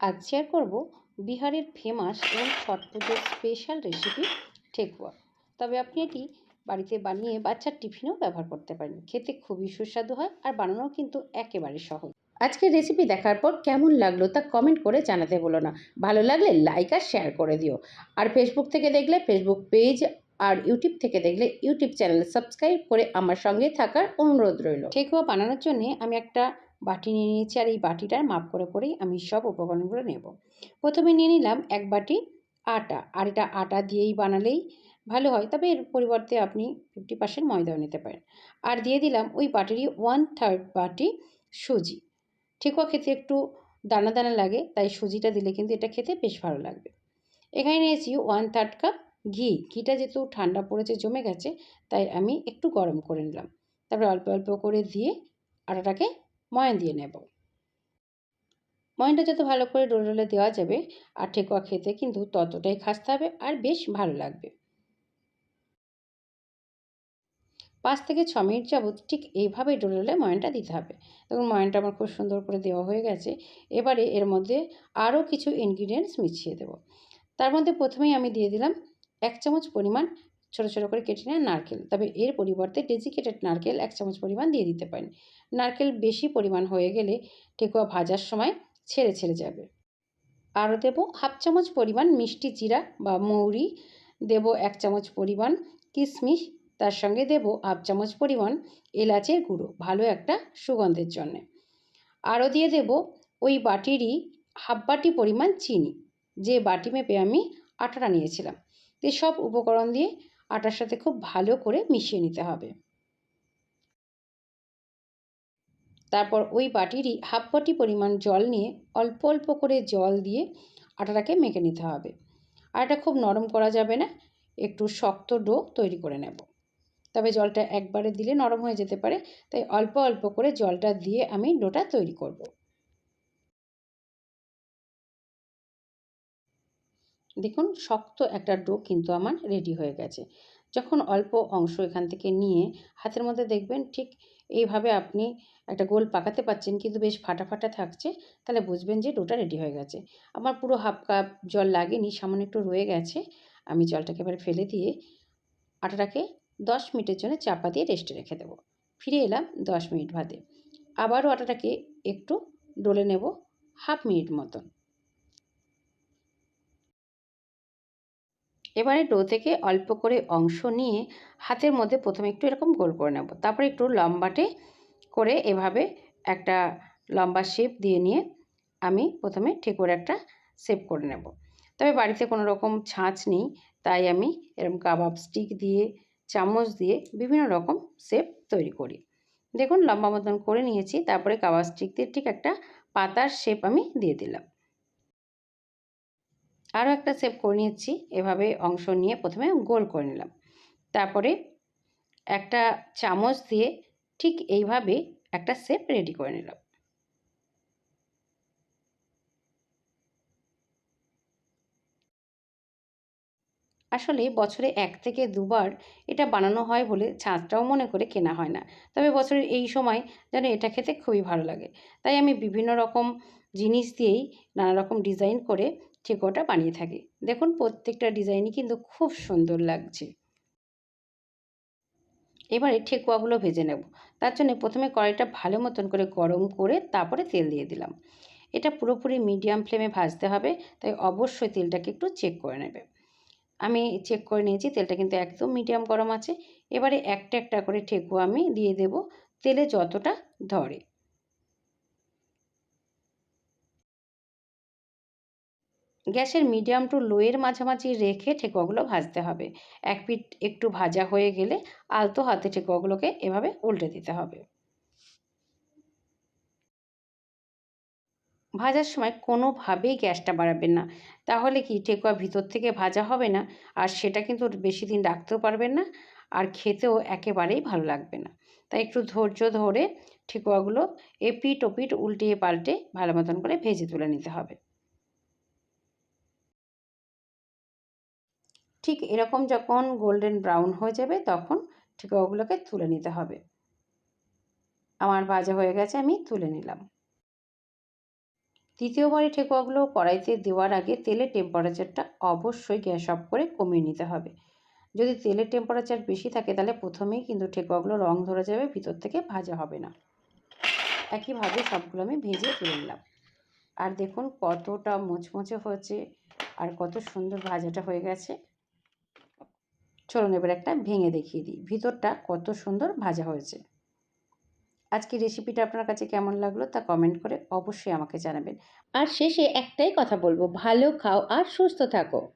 আজ শেয়ার করব বিহারের ফেমাস এবং ছট পুজোর স্পেশাল রেসিপি ঠেকুয়া তবে আপনি এটি বাড়িতে বানিয়ে বাচ্চার টিফিনেও ব্যবহার করতে পারেন। খেতে খুবই সুস্বাদু হয় আর বানানোও কিন্তু একেবারে সহজ। আজকের রেসিপি দেখার পর কেমন লাগল তা কমেন্ট করে জানাতে বলো না। ভালো লাগলে লাইক আর শেয়ার করে দিও। আর ফেসবুক থেকে দেখলে ফেসবুক পেজ আর ইউটিউব থেকে দেখলে ইউটিউব চ্যানেল সাবস্ক্রাইব করে আমার সঙ্গে থাকার অনুরোধ রইল। ঠেকুয়া বানানোর জন্য আমি একটা বাটি নিয়ে নিয়েছি আর এই বাটিটার মাপ করে করেই আমি সব উপকরণগুলো নেব। প্রথমে নিয়ে নিলাম এক বাটি আটা, আর এটা আটা দিয়েই বানালেই ভালো হয়, তবে এর পরিবর্তে আপনি ফিফটি পার্সেন্ট ময়দাও নিতে পারেন। আর দিয়ে দিলাম ওই বাটিরই ওয়ান থার্ড বাটি সুজি। ঠেকুয়া খেতে একটু দানা দানা লাগে, তাই সুজিটা দিলে কিন্তু এটা খেতে বেশ ভালো লাগবে। এখানে নিয়েছি ওয়ান থার্ড কাপ ঘি। ঘিটা যেহেতু ঠান্ডা পড়েছে, জমে গেছে, তাই আমি একটু গরম করে নিলাম। তারপরে অল্প অল্প করে দিয়ে আটাটাকে ময়ান দিয়ে নেব। ময়ানটা যত ভালো করে ডোলে ডোলে দেওয়া যাবে আর ঠেকুয়া খেতে কিন্তু ততটাই খাসতে হবে আর বেশ ভালো লাগবে। পাঁচ থেকে ছ মিনিট যাবৎ ঠিক এইভাবে ডোলে ময়ানটা দিতে হবে। দেখুন, ময়নটা আমার খুব সুন্দর করে দেওয়া হয়ে গেছে। এবারে এর মধ্যে আরও কিছু ইনগ্রিডিয়েন্টস মিশিয়ে দেব। তার মধ্যে প্রথমেই আমি দিয়ে দিলাম এক চামচ পরিমাণ ছোটো ছোটো করে কেটে নেওয়া নারকেল। তবে এর পরিবর্তে ডেজিকেটেড নারকেল এক চামচ পরিমাণ দিয়ে দিতে পারেন। নারকেল বেশি পরিমাণ হয়ে গেলে ঠেকুয়া ভাজার সময় ছেড়ে ছেড়ে যাবে। আরও দেবো হাফ চামচ পরিমাণ মিষ্টি জিরা বা মৌরি। দেব এক চামচ পরিমাণ কিশমিশ তার সঙ্গে দেব হাফ চামচ পরিমাণ এলাচের গুঁড়ো। ভালো একটা সুগন্ধের জন্যে। আরও দিয়ে দেব ওই বাটিরই হাফ বাটি পরিমাণ চিনি। যে বাটি মেপে আমি আটাটা নিয়েছিলাম। তো সব উপকরণ দিয়ে আটার সাথে খুব ভালো করে মিশিয়ে নিতে হবে। তারপর ওই বাটিরই হাফ বাটি পরিমাণ জল নিয়ে অল্প অল্প করে জল দিয়ে আটাটাকে মেখে নিতে হবে। আটাটা খুব নরম করা যাবে না, একটু শক্ত ডো তৈরি করে নেব। তবে জলটা একবারে দিলে নরম হয়ে যেতে পারে, তাই অল্প অল্প করে জলটা দিয়ে আমি ডোটা তৈরি করব। দেখুন, শক্ত একটা ডো কিন্তু আমার রেডি হয়ে গেছে। যখন অল্প অংশ এখান থেকে নিয়ে হাতের মধ্যে দেখবেন, ঠিক এইভাবে আপনি একটা গোল পাকাতে পাচ্ছেন কিন্তু বেশ ফাটা ফাটা থাকছে, তাহলে বুঝবেন যে ডোটা রেডি হয়ে গেছে। আমার পুরো হাফ কাপ জল লাগেনি, সামান্য একটু রয়ে গেছে। আমি জলটাকে এবারে ফেলে দিয়ে আটাটাকে দশ মিনিটের জন্য চাপা দিয়ে রেস্টে রেখে দেবো। ফিরে এলাম দশ মিনিট বাদে। আবারও আটাটাকে একটু ডলে নেব, হাফ মিনিট মতন। এবারে ডো থেকে অল্প করে অংশ নিয়ে হাতের মধ্যে প্রথমে একটু এরকম গোল করে নেব। তারপরে একটু লম্বাটে করে এভাবে একটা লম্বা শেপ দিয়ে নিয়ে আমি প্রথমে ঠেকুর একটা শেপ করে নেব। তবে বাড়িতে কোনো রকম ছাঁচ নেই, তাই আমি এরকম কাবাব স্টিক দিয়ে, চামচ দিয়ে বিভিন্ন রকম শেপ তৈরি করি। দেখুন লম্বা মতন করে নিয়েছি, তারপরে কাবাব স্টিক দিয়ে ঠিক একটা পাতার শেপ আমি দিয়ে দিলাম। আরও একটা শেপ করে নিচ্ছি এভাবে অংশ নিয়ে প্রথমে গোল করে নিলাম। তারপরে একটা চামচ দিয়ে ঠিক এইভাবে একটা শেপ রেডি করে নিলাম। আসলে বছরে এক থেকে দুবার এটা বানানো হয় বলে ছাঁচটাও মনে করে কেনা হয় না। তবে বছরের এই সময় যেন এটা খেতে খুবই ভালো লাগে। তাই আমি বিভিন্ন রকম জিনিস দিয়েই নানা রকম ডিজাইন করে ঠেকুয়াটা বানিয়ে থাকি। দেখুন, প্রত্যেকটা ডিজাইনই কিন্তু খুব সুন্দর লাগছে। এবারে ঠেকুয়াগুলো ভেজে নেব। তার জন্য প্রথমে কড়াইটা ভালো মতন করে গরম করে তারপরে তেল দিয়ে দিলাম। এটা পুরোপুরি মিডিয়াম ফ্লেমে ভাজতে হবে, তাই অবশ্যই তেলটাকে একটু চেক করে নেবে। আমি চেক করে নিয়েছি, তেলটা কিন্তু একদম মিডিয়াম গরম আছে। এবারে একটা একটা করে ঠেকুয়া আমি দিয়ে দেব, তেলে যতটা ধরে। গ্যাসের মিডিয়াম টু লোয়ের মাঝামাঝি রেখে ঠেকুয়াগুলো ভাজতে হবে। এক পিঠ একটু ভাজা হয়ে গেলে আলতো হাতে ঠেকুয়াগুলোকে এভাবে উল্টে দিতে হবে। ভাজার সময় কোনোভাবেই গ্যাসটা বাড়াবেন না। তাহলে কি ঠেকুয়া ভিতর থেকে ভাজা হবে না? আর সেটা কিন্তু বেশি দিন রাখতেও পারবেন না। আর খেতেও একেবারেই ভালো লাগবে না। তাই একটু ধৈর্য ধরে ঠেকুয়াগুলো এপিট ওপিট উল্টিয়ে পাল্টে ভালো মতন করে ভেজে তুলে নিতে হবে। ঠিক এরকম যখন গোল্ডেন ব্রাউন হয়ে যাবে, তখন ঠিক ওগুলোকে তুলে নিতে হবে। আমার ভাজা হয়ে গেছে, আমি তুলে নিলাম। তৃতীয়বারে ঠেকুয়াগুলো কড়াইতে দেওয়ার আগে তেলের টেম্পারেচারটা অবশ্যই গ্যাস অফ করে কমিয়ে নিতে হবে। যদি তেলের টেম্পারেচার বেশি থাকে, তাহলে প্রথমেই কিন্তু ঠেকুয়াগুলো রং ধরে যাবে, ভিতর থেকে ভাজা হবে না। একইভাবে সবগুলো আমি ভেজে তুলে নিলাম। আর দেখুন কতটা মুচমুচে হয়েছে, আর কত সুন্দর ভাজাটা হয়ে গেছে। চলুন এবার একটা ভেঙে দেখিয়ে দিই। ভিতরটা কত সুন্দর ভাজা হয়েছে। আজকে রেসিপিটা আপনার কাছে কেমন লাগল তা কমেন্ট করে অবশ্যই আমাকে জানাবেন। আর শেষে একটাই কথা বলব, ভালো খাও আর সুস্থ থাকো।